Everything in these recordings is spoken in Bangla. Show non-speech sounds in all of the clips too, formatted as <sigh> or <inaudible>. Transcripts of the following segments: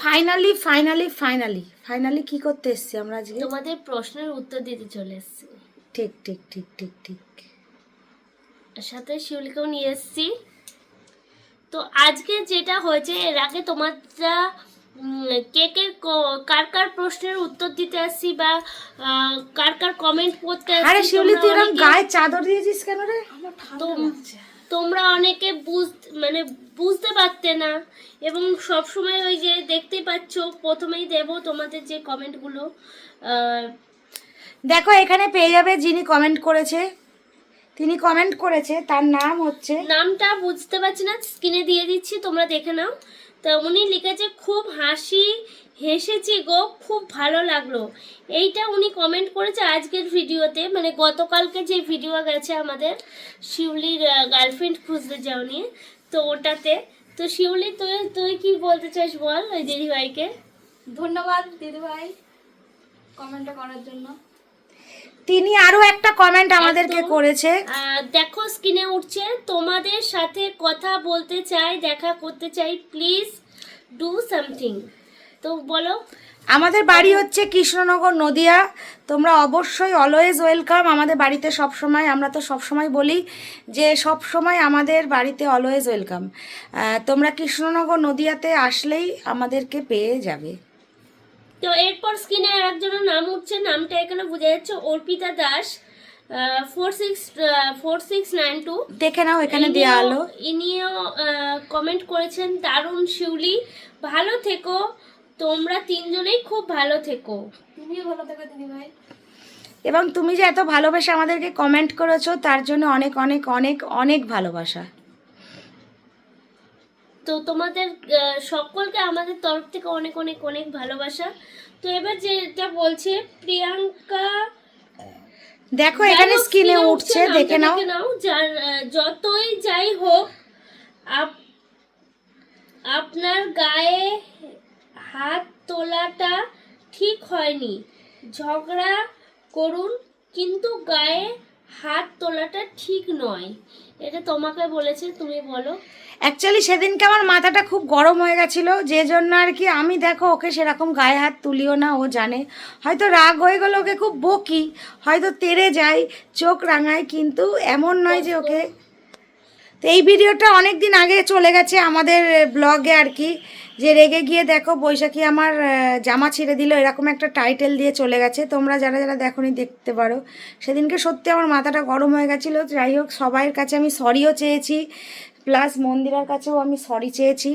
ফাইনালি ফাইনালি ফাইনালি ফাইনালি কি করতে এসছি আমরা আজকে? তোমাদের প্রশ্নের উত্তর দিতে চলে এসেছি। ঠিক ঠিক ঠিক ঠিক ঠিক। সাথে শিউলিকেও নিয়ে এসেছি। তো আজকে যেটা হয়েছে এর আগে তোমরা উম, কে কে কার কার প্রশ্নের উত্তর দিতে আসছি বা আহ, কার কার কমেন্ট পড়তে আসছি আরে শিউলি তুই এরকম গায়ে চাদর দিয়েছিস কেন রে? তোম- তোমরা অনেকে বুঝ মানে বুঝতে পারতে না। এবং সব সময় ওই যে দেখতে পাচ্ছ প্রথমেই দেব তোমাদের যে কমেন্টগুলো। দেখো এখানে পেয়ে যাবে যিনি কমেন্ট করেছে। তিনি কমেন্ট করেছে তার নাম হচ্ছে নামটা বুঝতে পারছি না স্ক্রিনে দিয়ে দিচ্ছি তোমরা দেখে নাও। তো উনি লিখেছে, খুব হাসি হেসেছি গো, খুব ভালো লাগল। এইটা উনি কমেন্ট করেছে আজকের ভিডিওতে মানে গতকালকে যে ভিডিও গেছে আমাদের, শিউলির গার্লফ্রেন্ড খুঁজতে যাও নিয়ে তো ওটাতে। তো শিউলি, তুই তুই কি বলতে চাস বল ওই দিদিভাইকে? ধন্যবাদ দিদিভাই কমেন্টটা করার জন্য। তিনি আরও একটা কমেন্ট আমাদেরকে করেছে। দেখো স্ক্রিনে উঠছে। তোমাদের সাথে কথা বলতে চাই দেখা করতে চাই প্লিজ ডু সামথিং তো বলো। আমাদের বাড়ি হচ্ছে কৃষ্ণনগর নদিয়া। তোমরা অবশ্যই অলওয়েজ ওয়েলকাম আমাদের বাড়িতে সব সময় আমরা তো সব সময় বলি যে সব সময় আমাদের বাড়িতে অলওয়েজ ওয়েলকাম তোমরা কৃষ্ণনগর নদিয়াতে আসলেই আমাদেরকে পেয়ে যাবে। তো এরপর স্ক্রিনে আর একজনের নাম উঠছে নামটা এখানে বোঝা যাচ্ছে Arpita Das four six four six nine two দেখে নাও এখানে দেওয়া আলো। ইনিও কমেন্ট করেছেন দারুণ শিউলি ভালো থেকো তোমরা তিনজনেই খুব ভালো থেকো। তুমিও ভালো থেকো দিদিভাই। এবং তুমি যে এত ভালোবাসা আমাদেরকে কমেন্ট করেছ তার জন্য অনেক অনেক অনেক অনেক ভালোবাসা। তো তোমাদের সকলকে আমাদের তরফ থেকে অনেক অনেক অনেক ভালোবাসা। তো এবার যেটা বলছে প্রিয়াঙ্কা দেখো এখানে স্ক্রিনে উঠছে দেখে নাও। যার যতই যাই হোক আপনার গায়ে হাত তোলাটা ঠিক হয়নি। ঝগড়া করুন কিন্তু গায়ে হাত তোলাটা ঠিক নয়। এটা তোমাকে বলেছে, তুমি বলো। অ্যাকচুয়ালি সেদিনকে আমার মাথাটা খুব গরম হয়ে গেছিল, যে জন্য আর কি আমি দেখো ওকে সেরকম গায়ে হাত তুলিও না, ও জানে। হয়তো রাগ হয়ে গেলে ওকে খুব বকি, হয়তো তেরে যায়, চোখ রাঙায়, কিন্তু এমন নয় যে ওকে তো এই ভিডিওটা অনেক দিন আগে চলে গেছে আমাদের ব্লগে আর কি যে রেগে গিয়ে দেখো বৈশাখী আমার জামা ছিঁড়ে দিল এরকম একটা টাইটেল দিয়ে চলে গেছে। তোমরা যারা যারা দেখোনি দেখতে পারো। সেদিনকে সত্যি আমার মাথাটা গরম হয়ে গেছিল যাই হোক সবাইয়ের কাছে আমি সরিও চেয়েছি প্লাস মন্দিরার কাছেও আমি সরি চেয়েছি।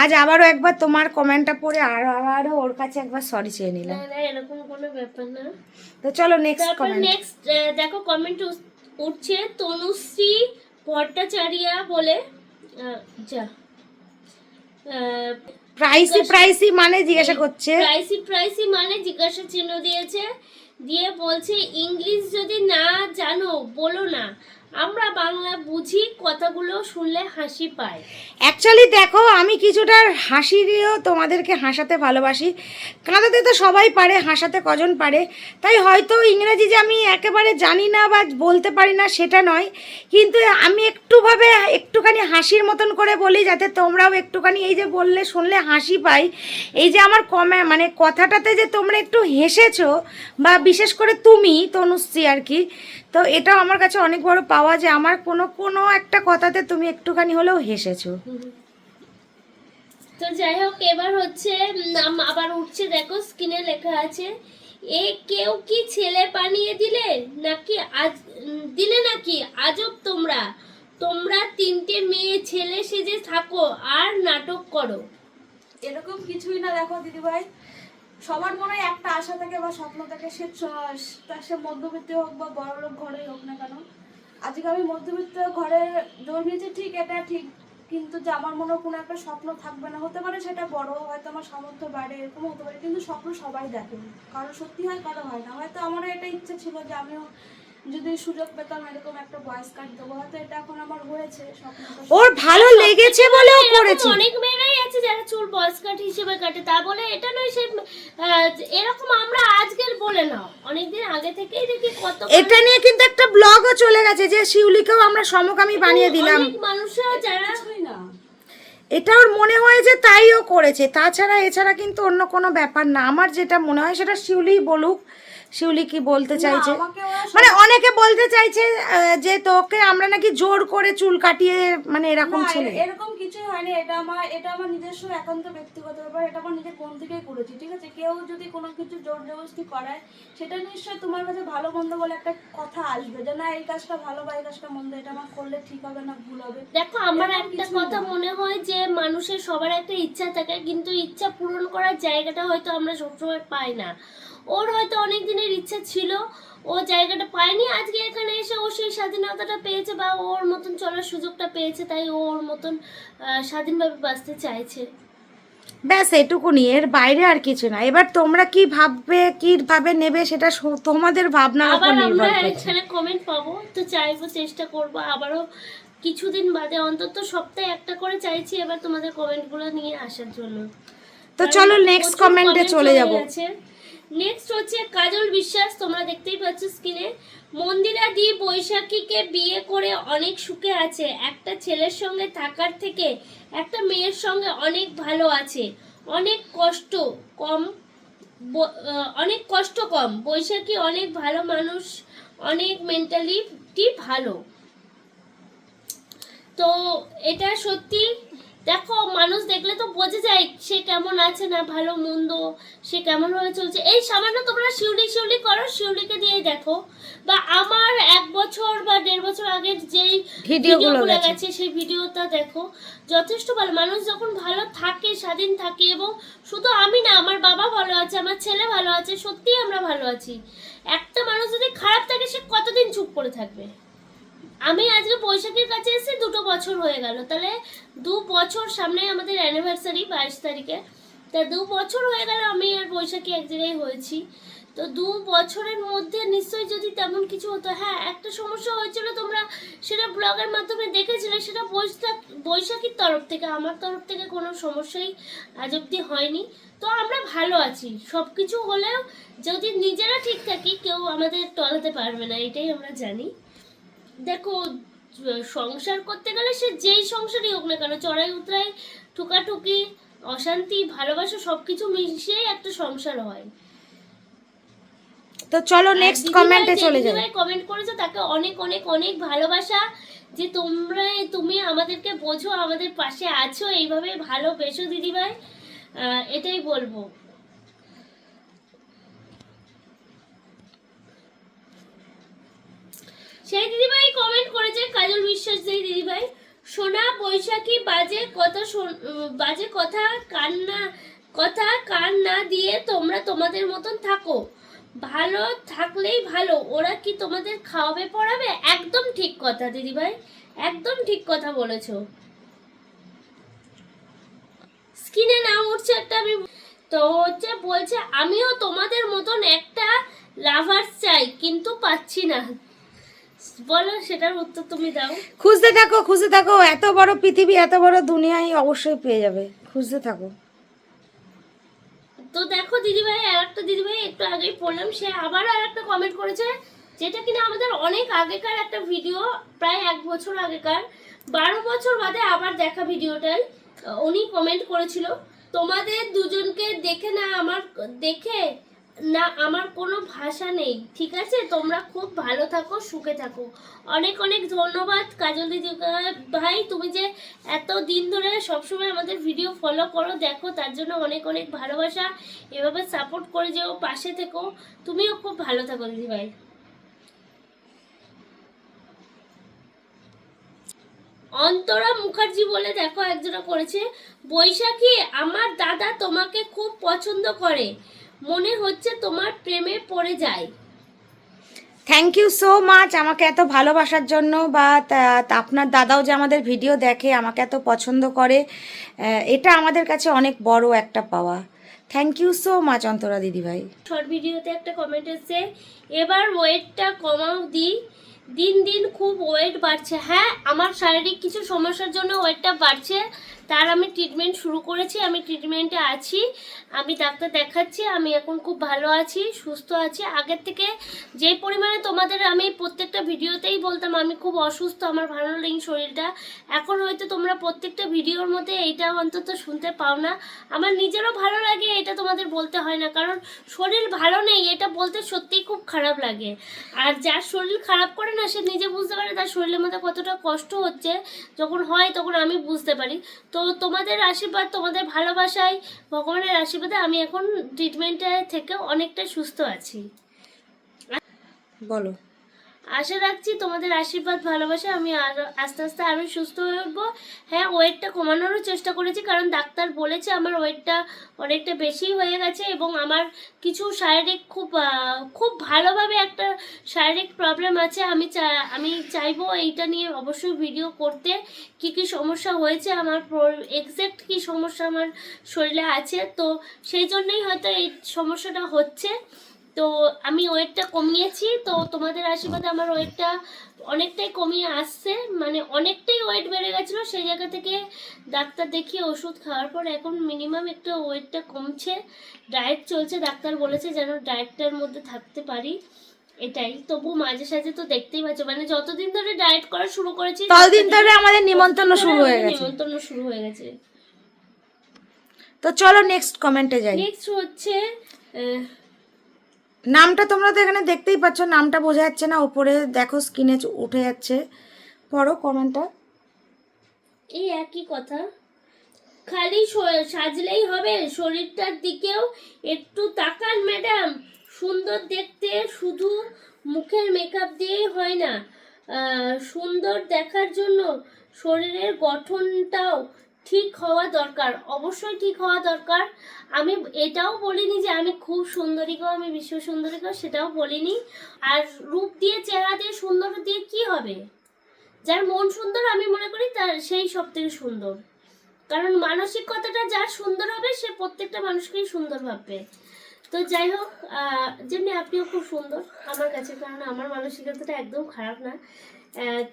আজ আবারও একবার তোমার কমেন্টটা পড়ে আরও আবারও ওর কাছে একবার সরি চেয়ে নিলাম। এরকম কোনো ব্যাপার না। তো চলো নেক্সট কমেন্ট নেক্সট দেখো কমেন্ট উঠছে তনুশ্রী ভট্টাচারিয়া বলে আহ, যা প্রাইসি প্রাইসি মানে জিজ্ঞাসা করছে। প্রাইসি প্রাইসি মানে জিজ্ঞাসা চিহ্ন দিয়েছে দিয়ে বলছে ইংলিশ যদি না জানো বলো না। আমরা বাংলা বুঝি, কথাগুলো শুনলে হাসি পায়। অ্যাকচুয়ালি দেখো, আমি কিছুটা হাসি হাসিরও তোমাদেরকে হাসাতে ভালোবাসি। কাঁদাতে তো সবাই পারে, হাসাতে কজন পারে? তাই হয়তো ইংরেজি যে আমি একেবারে জানি না বা বলতে পারি না, সেটা নয়। কিন্তু আমি একটুভাবে, একটুখানি হাসির মতন করে বলি, যাতে তোমরাও একটুখানি এই যে বললে, শুনলে হাসি পাই। এই যে আমার কমে মানে কথাটাতে যে তোমরা একটু হেসেছো, বা বিশেষ করে তুমি, তনুশ্রী আর কি তো এটাও আমার কাছে অনেক বড় পাওয়া যে আমার কোনো কোনো একটা কথাতে তুমি একটুখানি হলেও হেসেছো। তো যাই হোক এবার হচ্ছে নাম আবার উঠছে দেখো স্ক্রিনে লেখা আছে এ কেউ কি ছেলে বানিয়ে দিলে নাকি আজ দিলে নাকি? আজব তোমরা। তোমরা তিনটে মেয়ে ছেলে সেজে থাকো আর নাটক করো। এরকম কিছুই না দেখো দিদিভাই। সবার মনে একটা আশা থাকে বা স্বপ্ন থাকে, সে সে মধ্যবিত্ত হোক বা বড় লোক ঘরেই হোক না কেন। আজকে আমি মধ্যবিত্ত ঘরে জন্মেছি ঠিক এটা ঠিক, কিন্তু যে আমার মনে কোনো একটা স্বপ্ন থাকবে না। হতে পারে সেটা বড় হয়তো আমার সামর্থ্য বাড়ে এরকম হতে পারে, কিন্তু স্বপ্ন সবাই দেখে। কারও সত্যি হয়, কারও হয় না। হয়তো আমারও এটা ইচ্ছে ছিল যে আমিও যদি সুযোগ পেতাম এরকম একটা বয়স কাট দেবো। হয়তো এটা এখন আমার হয়েছে ওর ভালো লেগেছে বলেও করেছে। অনেক মেয়েরাই আছে যারা চুল বয়স কাট হিসেবে কাটে। তা বলে এটা নয় সে এরকম আমরা আজকের বলে নাও। অনেকদিন আগে থেকেই দেখি কত এটা নিয়ে কিন্তু একটা ব্লগও চলে গেছে যে শিউলিকেও আমরা সমকামী বানিয়ে দিলাম। অনেক মানুষরা যারা কিছুই না। এটা ওর মনে হয়েছে তাই ও করেছে। তাছাড়া এছাড়া কিন্তু অন্য কোনো ব্যাপার না। আমার যেটা মনে হয় সেটা শিউলি বলুক শিউলি কি বলতে চাইছে? মানে অনেকে বলতে চাইছে যে তোকে আমরা নাকি জোর করে চুল কাটিয়ে মানে এরকম ছেলে। এরকম কিছুই হয়নি এটা আমার এটা আমার নিজস্ব একান্ত ব্যক্তিগত ব্যাপার এটা আমার নিজের কোন থেকেই করেছি ঠিক আছে? কেউ যদি কোনো কিছু জোর জবরদস্তি করায় সেটা নিশ্চয়ই তোমার কাছে ভালো মন্দ বলে একটা কথা আসবে যে না এই কাজটা ভালো বা এই কাজটা মন্দ এটা আমার করলে ঠিক হবে না ভুল হবে। দেখো আমার একটা কথা মনে হয় যে মানুষের সবার একটা ইচ্ছা থাকে কিন্তু ইচ্ছা পূরণ করার জায়গাটা হয়তো আমরা সবসময় পাই না। ওর হয়তো অনেক দিনের ইচ্ছা ছিল। ও জায়গাটা পায়নি। আজকে এখানে এসে ও সেই স্বাধীনতাটা পেয়েছে বা ওর মতন চলার সুযোগটা পেয়েছে তাই ও ওর মতন স্বাধীনভাবে বাঁচতে চাইছে। ব্যাস এটুকুনি। এর বাইরে আর কিছু না। এবার তোমরা কি ভাববে কি ভাবে নেবে সেটা তোমাদের ভাবনার উপর আবার নির্ভর আমরা করছে। এখানে কমেন্ট পাবো। তো চাইব চেষ্টা করব। আবারও কিছুদিন বাদে অন্তত সপ্তাহে একটা করে চাইছি এবার তোমাদের কমেন্টগুলো নিয়ে আসার জন্য। তো চলো নেক্সট কমেন্টে চলে যাব। নেক্সট হচ্ছে কাজল বিশ্বাস, তোমরা দেখতেই পাচ্ছ স্ক্রিনে মন্দিরা দি বৈশাখীকে বিয়ে করে অনেক সুখে আছে। একটা ছেলের সঙ্গে থাকার থেকে একটা মেয়ের সঙ্গে অনেক ভালো আছে। অনেক কষ্ট কম অনেক কষ্ট কম। বৈশাখী অনেক ভালো মানুষ, অনেক মেন্টালিটি ভালো। তো এটা সত্যি দেখো মানুষ দেখলে তো বোঝে যায় সে কেমন আছে না ভালো মন্দ সে কেমন ভাবে চলছে। এই সামান্য তোমরা শিউলি শিউলি করো শিউলিকে দিয়ে দেখো। বা আমার এক বছর বা দেড় বছর আগের যেই ভিডিওগুলো। গেছে সেই ভিডিওটা দেখো। যথেষ্ট ভালো। মানুষ যখন ভালো থাকে স্বাধীন থাকে এবং শুধু আমি না আমার বাবা ভালো আছে আমার ছেলে ভালো আছে সত্যিই আমরা ভালো আছি। একটা মানুষ যদি খারাপ থাকে সে কতদিন চুপ করে থাকবে? আমি আজকে বৈশাখীর কাছে এসে দুটো বছর হয়ে গেল। তাহলে দু বছর সামনে আমাদের অ্যানিভার্সারি বাইশ তারিখে। তা দু বছর হয়ে গেল আমি আর বৈশাখী এক জায়গায় হয়েছি। তো দু বছরের মধ্যে নিশ্চয়ই যদি তেমন কিছু হতো হ্যাঁ একটা সমস্যা হয়েছিল তোমরা সেটা ব্লগের মাধ্যমে দেখেছিলে, সেটা বৈশাখ, বৈশাখীর তরফ থেকে, আমার তরফ থেকে কোনো সমস্যাই আজ অব্দি হয়নি। তো আমরা ভালো আছি। সব কিছু হলেও যদি নিজেরা ঠিক থাকি, কেউ আমাদের টলাতে পারবে না, এটাই আমরা জানি। দেখো সংসার করতে গেলে সে যেই সংসারই হোক না কেন চড়াই উতরাই ঠুকাঠুকি অশান্তি ভালোবাসা সবকিছু মিশিয়েই একটা সংসার হয়। তো চলো নেক্সট কমেন্টে চলে যাব কমেন্ট করেছ তাকে অনেক অনেক অনেক ভালোবাসা যে তোমরা তুমি আমাদেরকে বোঝো আমাদের পাশে আছো এইভাবে ভালোবেসো দিদিভাই। আহ, এটাই বলব। সেই দিদিভাই কমেন্ট করেছে কাজল বিশ্বাস সেই দিদিভাই, সোনা বৈশাখী বাজে কথা বাজে কথা কান না কথা কান না দিয়ে তোমরা তোমাদের মতন থাকো। ভালো থাকলেই ভালো, ওরা কি তোমাদের খাওয়াবে পড়াবে? একদম ঠিক কথা দিদিভাই, একদম ঠিক কথা বলেছ। স্কিনে নাম উঠছে একটা আমি, তো হচ্ছে বলছে, আমিও তোমাদের মতন একটা লাভার চাই, কিন্তু পাচ্ছি না। বলো সেটার উত্তর তুমি দাও। খুঁজতে থাকো খুঁজতে থাকো। এত বড় পৃথিবী এত বড় দুনিয়ায় অবশ্যই পেয়ে যাবে। খুঁজতে থাকো। তো দেখো দিদিভাই আর একটা দিদিভাই একটু আগেই পড়লাম সে আবার আর একটা কমেন্ট করেছে যেটা কিনা আমাদের অনেক আগেকার একটা ভিডিও প্রায় এক বছর আগেকার। বারো বছর বাদে আবার দেখা ভিডিওটাই উনি কমেন্ট করেছিল। তোমাদের দুজনকে দেখে না আমার দেখে না, আমার কোনো ভাষা নেই, ঠিক আছে? তোমরা খুব ভালো থাকো, সুখে থাকো। অনেক অনেক ধন্যবাদ, কাজল দিদি ভাই, তুমি যে এত দিন ধরে সবসময় আমাদের ভিডিও ফলো করো, দেখো, তার জন্য অনেক অনেক ভালোবাসা। এভাবে সাপোর্ট করে যেও, পাশে থেকো। তুমিও খুব ভালো থাকো, দিদি ভাই। অন্তরা মুখার্জি বলে, দেখো একজনা করেছে, বৈশাখী, আমার দাদা তোমাকে খুব পছন্দ করে। মনে হচ্ছে তোমার প্রেমে পড়ে যায়। থ্যাংক ইউ সো মাচ আমাকে এত ভালোবাসার জন্য বা আপনার দাদাও যে আমাদের ভিডিও দেখে আমাকে এত পছন্দ করে এটা আমাদের কাছে অনেক বড় একটা পাওয়া। Thank you so much Antara দিদিভাই শর্ট ভিডিওতে একটা কমেন্ট এসেছে এবার ওয়েটটা কমাও দি দিন দিন খুব ওয়েট বাড়ছে। হ্যাঁ আমার শারীরিক কিছু সমস্যার জন্য ওয়েটটা বাড়ছে তার আমি ট্রিটমেন্ট শুরু করেছি, আমি ট্রিটমেন্টে আছি, আমি ডাক্তার দেখাচ্ছি, আমি এখন খুব ভালো আছি, সুস্থ আছি। আগের থেকে যে পরিমাণে তোমাদের আমি প্রত্যেকটা ভিডিওতেই বলতাম, আমি খুব অসুস্থ, আমার ভালো নেই শরীরটা। এখন হয়তো তোমরা প্রত্যেকটা ভিডিওর মধ্যে এইটা অন্তত শুনতে পাও না। আমার নিজেরও ভালো লাগে, এটা তোমাদের বলতে হয় না, কারণ শরীর ভালো নেই, এটা বলতে সত্যিই খুব খারাপ লাগে। আর যার শরীর খারাপ করে না, সে নিজে বুঝতে পারে তার শরীরের মধ্যে কতটা কষ্ট হচ্ছে, যখন হয় তখন আমি বুঝতে পারি। তো তোমাদের আশীর্বাদ, তোমাদের ভালোবাসায়, ভগবানের আশীর্বাদে আমি এখন ট্রিটমেন্টে থেকে অনেকটা সুস্থ আছি। বলো। আশা রাখছি তোমাদের আশীর্বাদ, ভালোবাসা, আমি আরও আস্তে আস্তে আরও সুস্থ হয়ে উঠবো। হ্যাঁ ওয়েটটা কমানোরও চেষ্টা করেছি, কারণ ডাক্তার বলেছে আমার ওয়েটটা অনেকটা বেশি হয়ে গেছে এবং আমার কিছু শারীরিক খুব খুব ভালোভাবে একটা শারীরিক প্রবলেম আছে। আমি আমি চাইব এইটা নিয়ে অবশ্যই ভিডিও করতে, কি কি সমস্যা হয়েছে, আমার এক্স্যাক্ট কি সমস্যা আমার শরীরে আছে। তো সেই জন্যই হয়তো এই সমস্যাটা হচ্ছে। তো আমি ওয়েটটা কমিয়েছি তো তোমাদের আশীর্বাদে আমার ওয়েটটা অনেকটাই কমিয়ে আসছে। মানে অনেকটাই ওয়েট বেড়ে গেছিল সেই জায়গা থেকে ডাক্তার দেখিয়ে ওষুধ খাওয়ার পর এখন মিনিমাম একটু ওয়েটটা কমছে। ডায়েট চলছে ডাক্তার বলেছে যেন ডায়েটটার মধ্যে থাকতে পারি। এটাই। তবু মাঝে সাঝে তো দেখতেই পাচ্ছ মানে যতদিন ধরে ডায়েট করা শুরু করেছি ততদিন ধরে আমাদের নিমন্ত্রণ শুরু হয়ে গেছে। নিমন্ত্রণ শুরু হয়ে গেছে। তো চলো নেক্সট কমেন্টে যাই। নেক্সট হচ্ছে নামটা তোমরা তো এখানে দেখতেই পাচ্ছ, নামটা বোঝা যাচ্ছে না ওপরে দেখো স্ক্রিনে উঠে যাচ্ছে। পড়ো কমেন্টটা এই একই কথা। খালি সাজলেই হবে, শরীরটার দিকেও একটু তাকান ম্যাডাম সুন্দর দেখতে, শুধু মুখের মেকআপ দিয়েই হয় না। সুন্দর দেখার জন্য শরীরের গঠনটাও ঠিক হওয়া দরকার, অবশ্যই ঠিক হওয়া দরকার। আমি এটাও বলিনি যে আমি খুব সুন্দরী গো আমি বিশ্ব সুন্দরী গো সেটাও বলিনি। আর রূপ দিয়ে, চেহারা দিয়ে, সুন্দর দিয়ে কি হবে? যার মন সুন্দর, আমি মনে করি তার সেই সব থেকে সুন্দর। কারণ মানসিকতাটা যার সুন্দর হবে, সে প্রত্যেকটা মানুষকেই সুন্দর ভাববে। তো যাই হোক যেমনি আপনিও খুব সুন্দর আমার কাছে কারণ আমার মানসিকতাটা একদম খারাপ না।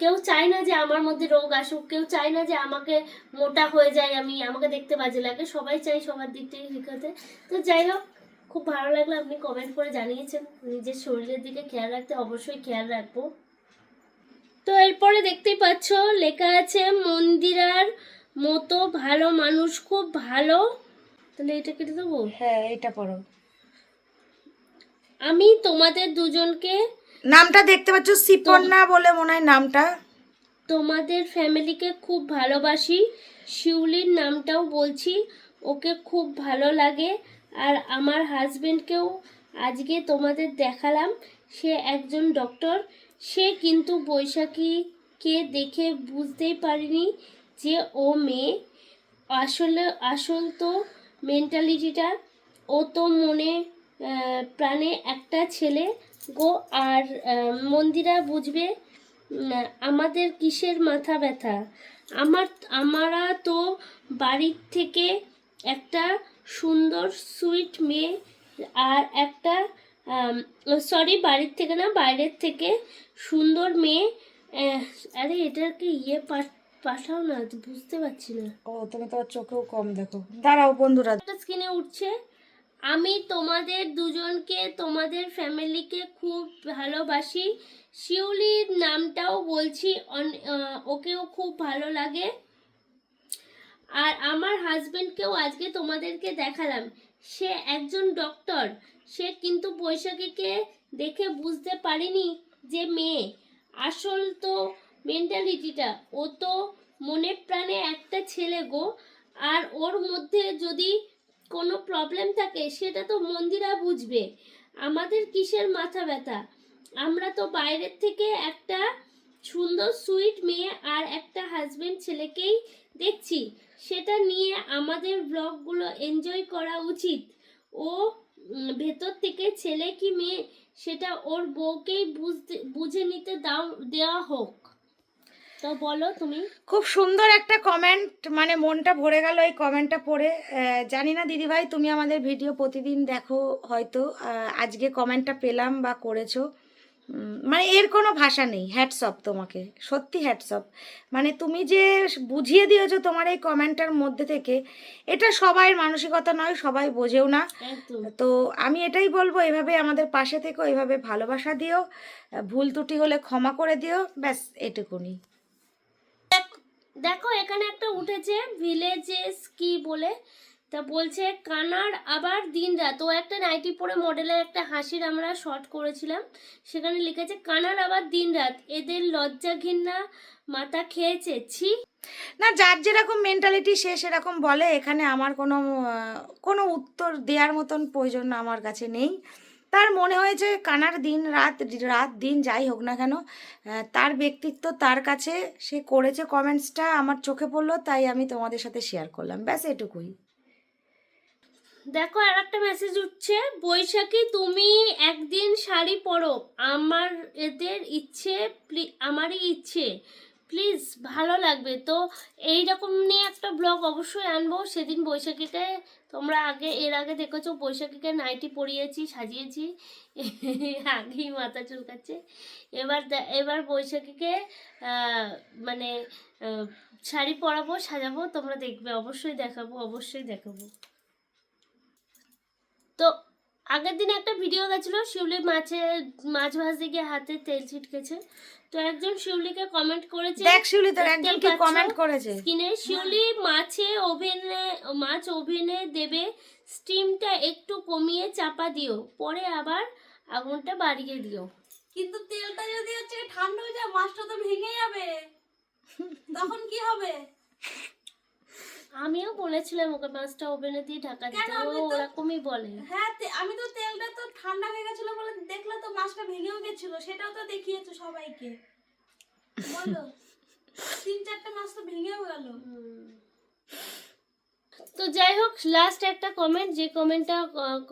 কেউ চায় না যে আমার মধ্যে রোগ আসুক, কেউ চায় না যে আমাকে মোটা হয়ে যায় আমি, আমাকে দেখতে বাজে লাগে, সবাই চাই সবার দিক থেকে হতে। তো যাই হোক, খুব ভালো লাগল আপনি কমেন্ট করে জানিয়েছেন নিজের শরীরের দিকে খেয়াল রাখতে, অবশ্যই খেয়াল রাখব। তো এরপরে দেখতেই পাচ্ছ, লেখা আছে, মন্দিরার মতো ভালো মানুষ, খুব ভালো। তাহলে এটা কেটে দেবো? হ্যাঁ এটা পড়ো। আমি তোমাদের দুজনকে নামটা দেখতে পাচ্ছ সিপন্না বলে মনে হয় নামটা। তোমাদের ফ্যামিলিকে খুব ভালোবাসি শিউলির নামটাও বলছি ওকে খুব ভালো লাগে আর আমার হাজবেন্ডকেও আজকে তোমাদের দেখালাম সে একজন ডক্টর সে কিন্তু বৈশাখীকে দেখে বুঝতেই পারিনি যে ও মেয়ে। আসলে আসল তো মেন্টালিটিটা ও তো মনে প্রাণে একটা ছেলে গো আর মন্দিরা বুঝবে আমাদের কিসের মাথা ব্যথা? আমার আমারা তো বাড়ির থেকে একটা সুন্দর সুইট মেয়ে আর একটা সরি বাড়ির থেকে না বাইরের থেকে সুন্দর মেয়ে আরে এটাকে ইয়ে পাঠ- পাঠাও না বুঝতে পারছি না। ও তুমি তোমার চোখেও কম দেখো। দাঁড়াও বন্ধুরা। স্ক্রিনে উঠছে আমি তোমাদের দুজনকে, তোমাদের ফ্যামিলিকে খুব ভালোবাসি। শিউলির নামটাও বলছি ওকেও খুব ভালো লাগে। আর আমার হাজবেন্ডকেও আজকে তোমাদেরকে দেখালাম। সে একজন ডক্টর, সে কিন্তু বৈশাখীকে দেখে বুঝতে পারিনি যে মেয়ে। আসল তো মেন্টালিটিটা ও তো মনে প্রাণে একটা ছেলে গো। আর ওর মধ্যে যদি কোনো প্রবলেম থাকে, সেটা তো মন্দিরা বুঝবে। আমাদের কিসের মাথা ব্যথা? আমরা তো বাইরের থেকে একটা সুন্দর সুইট মেয়ে আর একটা হাজবেন্ড ছেলেকেই দেখছি। সেটা নিয়ে আমাদের ব্লগগুলো এনজয় করা উচিত। ও ভেতর থেকে ছেলে কি মেয়ে, সেটা ওর বউকেই বুঝতে, বুঝে নিতে দাও, দেওয়া হোক। তো বলো তুমি। খুব সুন্দর একটা কমেন্ট মানে মনটা ভরে গেল এই কমেন্টটা পড়ে। জানি না দিদিভাই তুমি আমাদের ভিডিও প্রতিদিন দেখো হয়তো। আজকে কমেন্টটা পেলাম বা করেছ। মানে এর কোনো ভাষা নেই হ্যাটসঅপ তোমাকে সত্যি হ্যাটসঅপ মানে তুমি যে বুঝিয়ে দিয়েছ তোমার এই কমেন্টটার মধ্যে থেকে এটা সবাই মানসিকতা নয় সবাই বোঝেও না। তো আমি এটাই বলব এভাবে আমাদের পাশে থেকো এভাবে ভালোবাসা দিও। ভুল ত্রুটি হলে ক্ষমা করে দিও ব্যাস এটুকুনি। দেখো, এখানে একটা উঠেছে ভিলেজেস কি বলে? তা বলছে কানার আবার দিন রাত। ও একটা নাইটি পরে মডেলের একটা হাসির আমরা শর্ট করেছিলাম। সেখানে লিখেছে কানার আবার দিন রাত। এদের লজ্জা ঘৃণা মাথা খেয়েছে। ছি। না, যার যেরকম মেন্টালিটি সে সেরকম বলে। এখানে আমার কোনো কোনো উত্তর দেওয়ার মতন প্রয়োজন আমার কাছে নেই। তার মনে হয়েছে কানার দিন, রাত রাত দিন যাই হোক না কেন তার ব্যক্তিত্ব তার কাছে, সে করেছে কমেন্টসটা আমার চোখে পড়ল, তাই আমি তোমাদের সাথে শেয়ার করলাম। ব্যাস এটুকুই। দেখো, আর একটা মেসেজ উঠছে, বৈশাখী, তুমি একদিন শাড়ি পরো। আমার এদের ইচ্ছে আমারই ইচ্ছে। প্লিজ ভালো লাগবে। তো এই রকম নিয়ে একটা ব্লগ অবশ্যই আনব। সেদিন বৈশাখীকে তোমরা আগে, এর আগে দেখেছ, বৈশাখীকে নাইটি পরিয়েছি, সাজিয়েছি। <laughs> আগেই মাথা চুলকাচ্ছে। এবার এবার বৈশাখীকে মানে শাড়ি পরাবো, সাজাবো, তোমরা দেখবে। অবশ্যই দেখাবো অবশ্যই দেখাবো। তো আগের দিন একটা ভিডিও গেছিল, শিউলি মাছে মাছ ভাজতে গিয়ে হাতে তেল ছিটকেছে। তো একজন শিউলিকে কমেন্ট করেছে দেখ শিউলি তোর একজন কি কমেন্ট করেছে? স্কিনে শিউলি মাছে ওভেনে মাছ ওভেনে দেবে স্টিমটা একটু কমিয়ে চাপা দিও পরে আবার আগুনটা বাড়িয়ে দিও। কিন্তু তেলটা যদি হচ্ছে ঠান্ডা হয়ে যায় মাছটা তো ভেঙে যাবে। <laughs> তখন কি হবে? আমিও বলেছিলাম ওকে মাছটা ওভেনে দিয়ে ঢাকা দিতে। ও ওরকমই বলে। হ্যাঁ আমি তো তেলটা তো ঠান্ডা হয়ে গেছিল বলে দেখলে তো মাছটা ভেঙেও গেছিল সেটাও তো দেখিয়েছো সবাইকে। বলো তিন চারটে মাছ তো ভেঙেও গেল। তো যাই হোক লাস্ট একটা কমেন্ট যে কমেন্টটা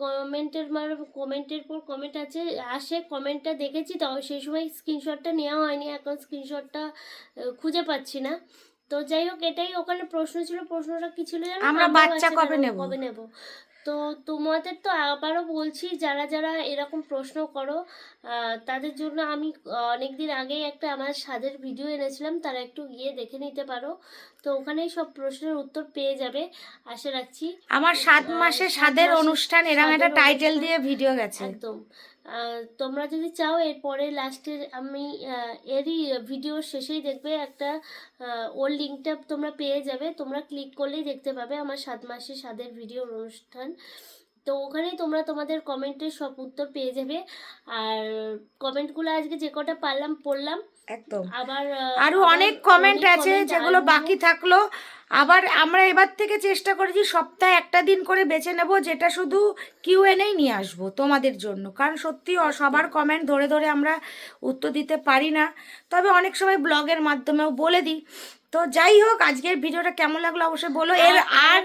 কমেন্টের মানে কমেন্টের পর কমেন্ট আছে আসে কমেন্টটা দেখেছি তো সেই সময় স্ক্রিনশটটা নেওয়া হয়নি এখন স্ক্রিনশটটা খুঁজে পাচ্ছি না। তো যাই হোক এটাই ওখানে প্রশ্ন ছিল। প্রশ্নটা কি ছিল জানো? আমরা বাচ্চা কবে নেব? কবে নেব? তো তোমাদের তো আবারও বলছি যারা যারা এরকম প্রশ্ন করো তাদের জন্য আমি অনেক দিন আগেই একটা আমার স্বাদের ভিডিও এনেছিলাম তারা একটু গিয়ে দেখে নিতে পারো। তো ওখানেই সব প্রশ্নের উত্তর পেয়ে যাবে আশা রাখছি। আমার সাত মাসে স্বাদের অনুষ্ঠান এরকম একটা টাইটেল দিয়ে ভিডিও গেছে। একদম। তোমরা যদি চাও, এরপরে লাস্টের আমি এরই ভিডিওর শেষেই দেখবে একটা ওর লিঙ্কটা তোমরা পেয়ে যাবে। তোমরা ক্লিক করলেই দেখতে পাবে আমার সাত মাসে সাদের ভিডিওর অনুষ্ঠান। তো ওখানেই তোমরা তোমাদের কমেন্টের সব উত্তর পেয়ে যাবে। আর কমেন্টগুলো আজকে যে কটা পারলাম পড়লাম। একদম। আবার আহ, আরও অনেক কমেন্ট আছে যেগুলো বাকি থাকল। আবার আমরা এবার থেকে চেষ্টা করেছি সপ্তাহে একটা দিন করে বেছে নেব যেটা শুধু কিউ এনেই নিয়ে আসব তোমাদের জন্য। কারণ সত্যি সবার কমেন্ট ধরে ধরে আমরা উত্তর দিতে পারি না। তবে অনেক সময় ব্লগের মাধ্যমেও বলে দিই। তো যাই হোক আজকের ভিডিওটা কেমন লাগল অবশ্যই বলো। এর আর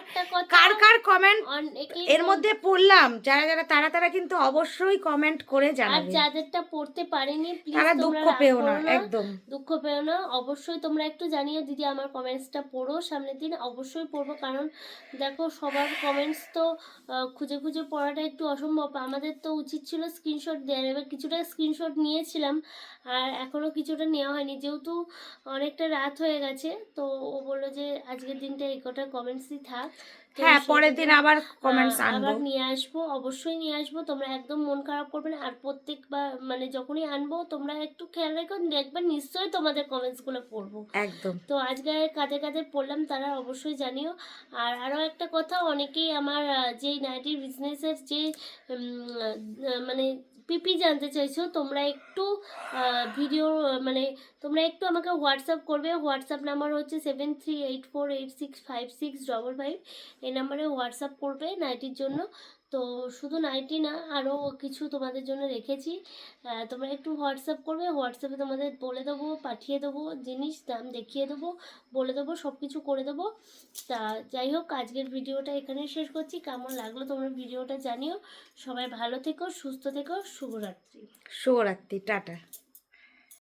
কার কার কমেন্ট এর মধ্যে পড়লাম যারা যারা তারা তারা কিন্তু অবশ্যই কমেন্ট করে আর যাদেরটা পড়তে পারেনি প্লিজ তারা দুঃখ পেও না একদম। দুঃখ পেও না। অবশ্যই তোমরা একটু জানিও দিদি আমার কমেন্টসটা পড়ো সামনের দিন। অবশ্যই পড়ব কারণ দেখো সবার কমেন্টস তো খুঁজে খুঁজে পড়াটা একটু অসম্ভব। আমাদের তো উচিত ছিল স্ক্রিনশট দেওয়ার। এবার কিছুটা স্ক্রিনশট নিয়েছিলাম আর এখনও কিছুটা নেওয়া হয়নি। যেহেতু অনেকটা রাত হয়ে গেছে তো ও বলল যে আজকের দিনটা এই কটা কমেন্টসই থাক। হ্যাঁ পরের দিন আবার কমেন্টস আনব আবার নিয়ে আসব অবশ্যই নিয়ে আসব। তোমরা একদম মন খারাপ করবে না। আর প্রত্যেকবার মানে যখনই আনব তোমরা একটু খেয়াল রেখো একবার নিশ্চয়ই তোমাদের কমেন্টসগুলো পড়ব। একদম। তো আজকে কাদের কাদের পড়লাম তারা অবশ্যই জানিও। আর আরও একটা কথা অনেকেই আমার যেই নাইটির বিজনেসের যে মানে পিপি জানতে চাইছো তোমরা একটু ভিডিও মানে তোমরা একটু আমাকে হোয়াটসঅ্যাপ করবে। হোয়াটসঅ্যাপ নাম্বার হচ্ছে seven three eight four eight six five six double five এই নাম্বারে হোয়াটসঅ্যাপ করবে নাইটির জন্য। তো শুধু নাইটি না আরও কিছু তোমাদের জন্য রেখেছি। তোমরা একটু হোয়াটসঅ্যাপ করবে হোয়াটসঅ্যাপে তোমাদের বলে দেবো, পাঠিয়ে দেবো জিনিস, দাম দেখিয়ে দেবো, বলে দেবো সব কিছু করে দেবো। তা যাই হোক, আজকের ভিডিওটা এখানেই শেষ করছি। কেমন লাগল তোমরা ভিডিওটা জানিও। সবাই ভালো থেকো, সুস্থ থেকো, শুভরাত্রি। শুভরাত্রি, টাটা।